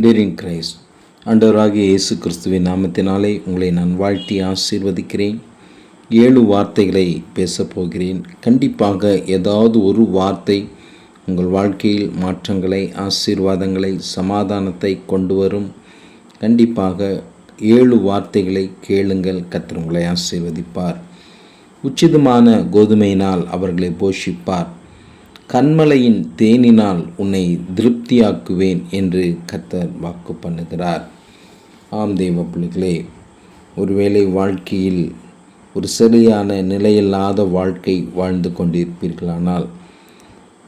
Tearing Christ ஆண்டவராகிய இயேசு கிறிஸ்துவின் நாமத்தினாலே உங்களை நான் வாழ்த்தி ஆசீர்வதிக்கிறேன். ஏழு வார்த்தைகளை பேசப் போகிறேன். கண்டிப்பாக ஏதாவது ஒரு வார்த்தை உங்கள் வாழ்க்கையில் மாற்றங்களை ஆசீர்வாதங்களை சமாதானத்தை கொண்டு வரும். கண்டிப்பாக ஏழு வார்த்தைகளை கேளுங்கள். கர்த்தர் உங்களை ஆசீர்வதிப்பார். உச்சிதமான கோதுமையினால் அவர்களை போஷிப்பார். கண்மலையின் தேனினால் உன்னை திருப்தியாக்குவேன் என்று கத்தர் வாக்கு பண்ணுகிறார். ஆம் தெய்வ பிள்ளைகளே ஒருவேளை வாழ்க்கையில் ஒரு சரியான நிலையில்லாத வாழ்க்கை வாழ்ந்து கொண்டிருப்பீர்களானால்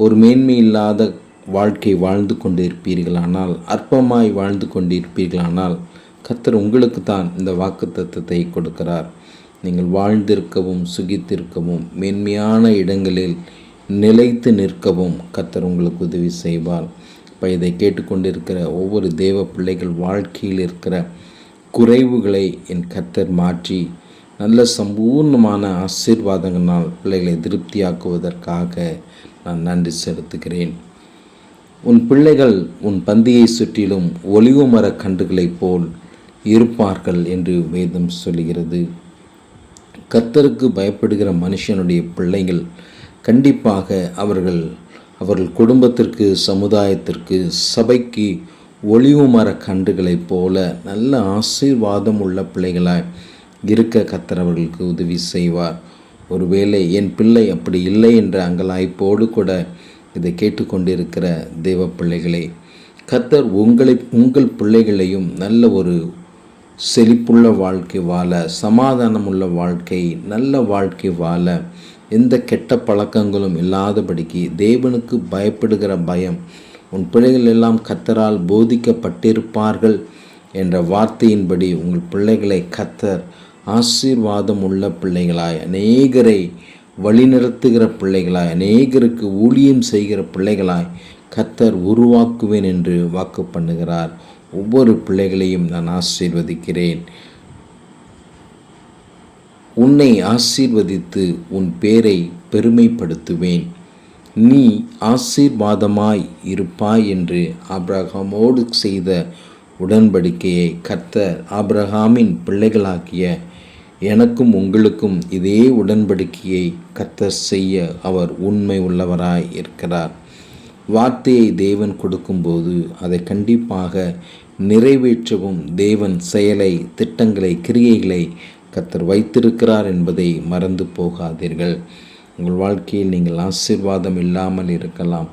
ஒரு மேன்மையில்லாத வாழ்க்கை வாழ்ந்து கொண்டிருப்பீர்களானால் அற்பமாய் வாழ்ந்து கொண்டிருப்பீர்களானால் கத்தர் உங்களுக்கு தான் இந்த வாக்கு தத்துவத்தை கொடுக்கிறார். நீங்கள் வாழ்ந்திருக்கவும் சுகித்திருக்கவும் மேன்மையான இடங்களில் நிலைத்து நிற்கவும் கத்தர் உங்களுக்கு உதவி செய்வார். இப்போ இதை கேட்டுக்கொண்டிருக்கிற ஒவ்வொரு தேவ பிள்ளைகள் வாழ்க்கையில் இருக்கிற குறைவுகளை என் கத்தர் மாற்றி நல்ல சம்பூர்ணமான ஆசீர்வாதங்களால் பிள்ளைகளை திருப்தியாக்குவதற்காக நான் நன்றி செலுத்துகிறேன். உன் பிள்ளைகள் உன் பந்தியை சுற்றிலும் ஒளிவு மர கன்றுகளைப் போல் இருப்பார்கள் என்று வேதம் சொல்கிறது கத்தருக்கு பயப்படுகிற மனுஷனுடைய பிள்ளைகள் கண்டிப்பாக அவர்கள் அவர்கள் குடும்பத்திற்கு சமுதாயத்திற்கு சபைக்கு ஒளிவு மர கன்றுகளைப் போல நல்ல ஆசீர்வாதம் உள்ள பிள்ளைகளாய் இருக்க கத்தரவர்களுக்கு அவர்களுக்கு உதவி செய்வார். ஒருவேளை என் பிள்ளை அப்படி இல்லை என்ற அங்கலாய்ப்போடு கூட இதை கேட்டுக்கொண்டிருக்கிற தெய்வ பிள்ளைகளே கத்தர் உங்களை உங்கள் பிள்ளைகளையும் நல்ல ஒரு செழிப்புள்ள வாழ்க்கை வாழ சமாதானமுள்ள வாழ்க்கை நல்ல வாழ்க்கை வாழ எந்த கெட்ட பழக்கங்களும் இல்லாதபடிக்கு தேவனுக்கு பயப்படுகிற பயம் உன் பிள்ளைகள் எல்லாம் கத்தரால் போதிக்கப்பட்டிருப்பார்கள் என்ற வார்த்தையின்படி உங்கள் பிள்ளைகளை கத்தர் ஆசீர்வாதம் உள்ள பிள்ளைகளாய் அநேகரை வழிநடத்துகிற பிள்ளைகளாய் அநேகருக்கு ஊழியம் செய்கிற பிள்ளைகளாய் கத்தர் உருவாக்குவேன் என்று வாக்கு பண்ணுகிறார். ஒவ்வொரு பிள்ளைகளையும் நான் ஆசீர்வதிக்கிறேன். உன்னை ஆசீர்வதித்து உன் பேரை பெருமைப்படுத்துவேன். நீ ஆசீர்வாதமாய் இருப்பாய் என்று ஆப்ரஹாமோடு செய்த உடன்படிக்கையை கர்த்தர் ஆப்ரஹாமின் பிள்ளைகளாக்கிய எனக்கும் உங்களுக்கும் இதே உடன்படிக்கையை கர்த்தர் செய்ய அவர் உண்மை உள்ளவராய் இருக்கிறார். வார்த்தையை தேவன் கொடுக்கும்போது அதை கண்டிப்பாக நிறைவேற்றவும் தேவன் செயலை திட்டங்களை கிரியைகளை கத்தர் வைத்திருக்கிறார் என்பதை மறந்து போகாதீர்கள். உங்கள் வாழ்க்கையில் நீங்கள் ஆசீர்வாதம் இல்லாமல் இருக்கலாம்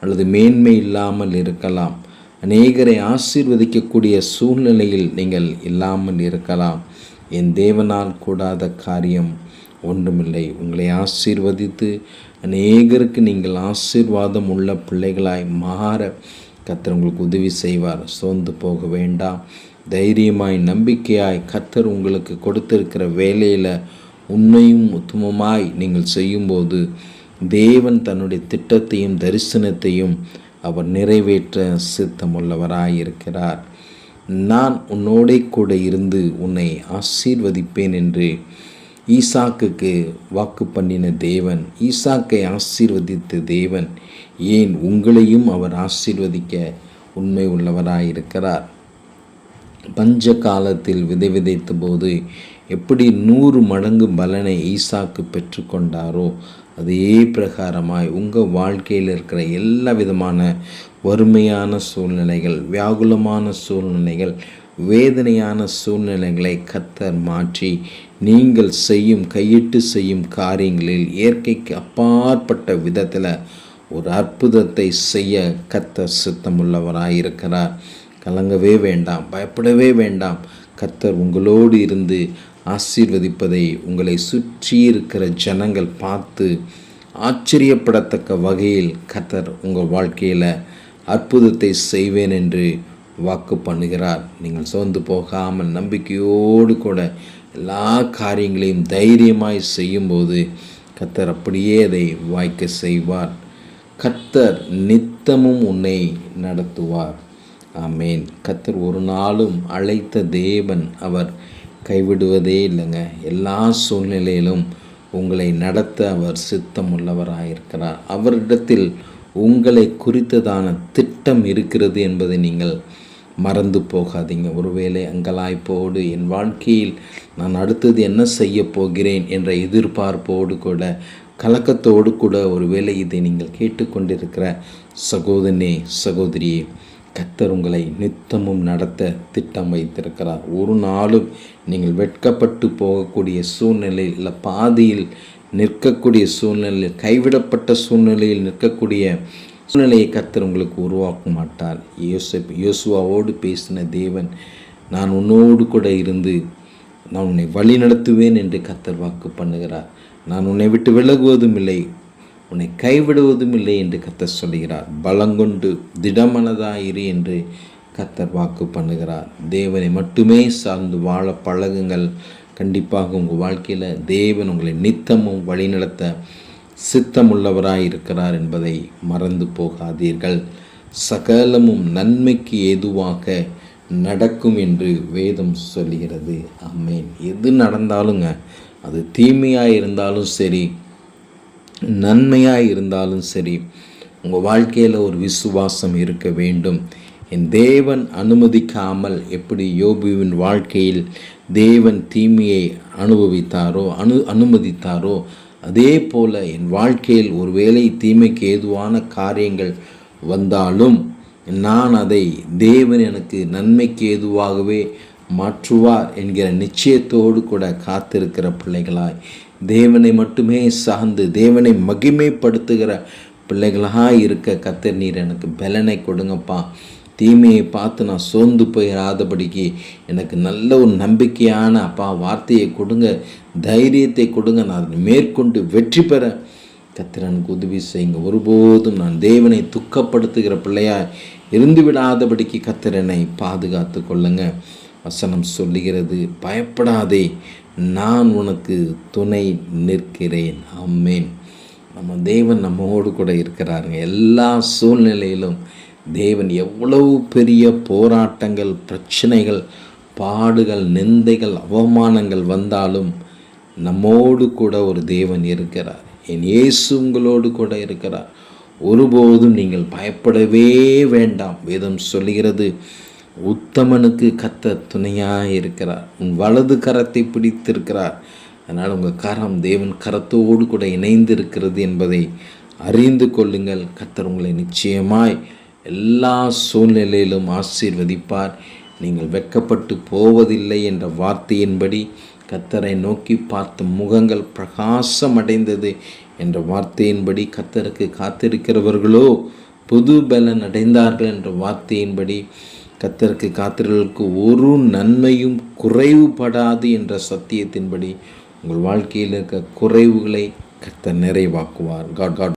அல்லது மேன்மை இல்லாமல் இருக்கலாம். அநேகரை ஆசீர்வதிக்கக்கூடிய சூழ்நிலையில் நீங்கள் இல்லாமல் இருக்கலாம். என் தேவனால் கூடாத காரியம் ஒன்றுமில்லை. உங்களை ஆசீர்வதித்து அநேகருக்கு நீங்கள் ஆசீர்வாதம் உள்ள பிள்ளைகளாய் மாற கத்தர் உங்களுக்கு உதவி செய்வார். சோர்ந்து போக வேண்டாம். தைரியமாய் நம்பிக்கையாய் கத்தர் உங்களுக்கு கொடுத்திருக்கிற வேலையில் உண்மையும் உத்தமமாய் நீங்கள் செய்யும்போது தேவன் தன்னுடைய திட்டத்தையும் தரிசனத்தையும் அவர் நிறைவேற்ற சித்தமுள்ளவராய் இருக்கிறார் நான் உன்னோடே கூட இருந்து உன்னை ஆசீர்வதிப்பேன் என்று ஈசாக்குக்கு வாக்கு பண்ணின தேவன் ஈசாக்கை ஆசீர்வதித்த தேவன் ஏன் உங்களையும் அவர் ஆசீர்வதிக்க உண்மை உள்ளவராயிருக்கிறார். பஞ்ச காலத்தில் விதை விதைத்த போது எப்படி நூறு மடங்கு பலனை ஈசாக்கு பெற்றுக்கொண்டாரோ அதே பிரகாரமாய் உங்கள் வாழ்க்கையில் இருக்கிற எல்லா விதமான வறுமையான சூழ்நிலைகள் வியாகுலமான சூழ்நிலைகள் வேதனையான சூழ்நிலைகளை கத்தர் மாற்றி நீங்கள் செய்யும் கையிட்டு செய்யும் காரியங்களில் இயற்கைக்கு அப்பாற்பட்ட விதத்தில் ஒரு அற்புதத்தை செய்ய கத்தர் சித்தமுள்ளவராயிருக்கிறார். கலங்கவே வேண்டாம் பயப்படவே வேண்டாம். கர்த்தர் உங்களோடு இருந்து ஆசீர்வதிப்பதை உங்களை சுற்றி இருக்கிற ஜனங்கள் பார்த்து ஆச்சரியப்படத்தக்க வகையில் கர்த்தர் உங்கள் வாழ்க்கையில் அற்புதத்தை செய்வேன் என்று வாக்கு பண்ணுகிறார். நீங்கள் சோர்ந்து போகாமல் நம்பிக்கையோடு கூட எல்லா காரியங்களையும் தைரியமாய் செய்யும்போது கத்தர் அப்படியே அதை வாய்க்க செய்வார். கத்தர் நித்தமும் உன்னை நடத்துவார். ஆமேன். கத்தர் ஒரு நாளும் அழைத்த தேவன் அவர் கைவிடுவதே இல்லைங்க. எல்லா சூழ்நிலையிலும் உங்களை நடத்த அவர் சித்தம் உள்ளவராயிருக்கிறார் அவரிடத்தில் உங்களை குறித்ததான திட்டம் இருக்கிறது என்பதை நீங்கள் மறந்து போகாதீங்க. ஒருவேளை அங்கலாய்ப்போடு என் வாழ்க்கையில் நான் அடுத்தது என்ன செய்ய போகிறேன் என்ற எதிர்பார்ப்போடு கூட கலக்கத்தோடு கூட ஒருவேளை இதை நீங்கள் கேட்டுக்கொண்டிருக்கிற சகோதரனே சகோதரியே கத்தர் உங்களை நித்தமும் நடத்த திட்டம் வைத்திருக்கிறார். ஒரு நாளும் நீங்கள் வெட்கப்பட்டு போகக்கூடிய சூழ்நிலை இல்லை பாதியில் நிற்கக்கூடிய சூழ்நிலையில் கைவிடப்பட்ட சூழ்நிலையில் நிற்கக்கூடிய சூழ்நிலையை கத்தர் உங்களுக்கு உருவாக்க மாட்டார். யோசப் யோசுவாவோடு பேசின தேவன் நான் உன்னோடு கூட இருந்து நான் உன்னை வழி நடத்துவேன் என்று கத்தர் வாக்கு பண்ணுகிறார். நான் உன்னை விட்டு விலகுவதும் இல்லை. உன்னை கைவிடுவதும் இல்லை என்று கத்தர் சொல்கிறார் பலங்கொண்டு திடமனதாயிரு என்று கத்தர் வாக்கு பண்ணுகிறார். தேவனை மட்டுமே சார்ந்து வாழ பழகுங்கள். கண்டிப்பாக உங்கள் வாழ்க்கையில் தேவன் உங்களை நித்தமும் வழிநடத்த சித்தமுள்ளவராய் இருக்கிறார் என்பதை மறந்து போகாதீர்கள். சகலமும் நன்மைக்கு ஏதுவாக நடக்கும் என்று வேதம் சொல்கிறது அம்மேன் எது நடந்தாலுங்க அது தீமையாக இருந்தாலும் சரி நன்மையாக இருந்தாலும் சரி உங்கள் வாழ்க்கையில் ஒரு விசுவாசம் இருக்க வேண்டும். என் தேவன் அனுமதிக்காமல் எப்படி யோபுவின் வாழ்க்கையில் தேவன் தீமையை அனுபவித்தாரோ அனு அனுமதித்தாரோ அதே போல் என் வாழ்க்கையில் ஒருவேளை தீமைக்கு ஏதுவான காரியங்கள் வந்தாலும் நான் அதை தேவன் எனக்கு நன்மைக்கு ஏதுவாகவே மாற்றுவார் என்கிற நிச்சயத்தோடு கூட காத்திருக்கிற பிள்ளைகளாய் தேவனை மட்டுமே சார்ந்து தேவனை மகிமைப்படுத்துகிற பிள்ளைகளாக இருக்க கத்தர் நீர் எனக்கு பலனை கொடுங்கப்பா. தீமையை பார்த்து நான் சோர்ந்து போயிடாதபடிக்கு எனக்கு நல்ல ஒரு நம்பிக்கையான அப்பா வார்த்தையை கொடுங்க தைரியத்தை கொடுங்க. நான் அதை மேற்கொண்டு வெற்றி பெற கத்திரனுக்கு உதவி செய்யுங்க. ஒருபோதும் நான் தேவனை துக்கப்படுத்துகிற பிள்ளையாக இருந்து விடாதபடிக்கு கத்திரனை பாதுகாத்து கொள்ளுங்க. வசனம் சொல்லுகிறது பயப்படாதே நான் உனக்கு துணை நிற்கிறேன். அம்மேன் நம்ம தேவன் நம்மோடு கூட இருக்கிறாருங்க. எல்லா சூழ்நிலையிலும் தேவன் எவ்வளவு பெரிய போராட்டங்கள் பிரச்சனைகள் பாடுகள் நிந்தைகள் அவமானங்கள் வந்தாலும் நம்மோடு கூட ஒரு தேவன் இருக்கிறார். என் இயேசு உங்களோடு கூட இருக்கிறார். ஒருபோதும் நீங்கள் பயப்படவே வேண்டாம். வேதம் சொல்லுகிறது உத்தமனுக்கு கத்த துணையாக இருக்கிறார். உன் வலது கரத்தை பிடித்திருக்கிறார். அதனால் உங்கள் கரம் தேவன் கரத்தோடு கூட இணைந்து இருக்கிறது என்பதை அறிந்து கொள்ளுங்கள். கத்தர் உங்களை நிச்சயமாய் எல்லா சூழ்நிலையிலும் ஆசீர்வதிப்பார். நீங்கள் வெக்கப்பட்டு போவதில்லை என்ற வார்த்தையின்படி கத்தரை நோக்கி பார்த்த முகங்கள் பிரகாசமடைந்தது என்ற வார்த்தையின்படி கத்தருக்கு காத்திருக்கிறவர்களோ புது பலன் அடைந்தார்கள் என்ற வார்த்தையின்படி கத்தருக்கு காத்திரர்களுக்கு ஒரு நன்மையும் குறைவுபடாது என்ற சத்தியத்தின்படி உங்கள் வாழ்க்கையில் இருக்க குறைவுகளை கத்த நிறைவாக்குவார். God God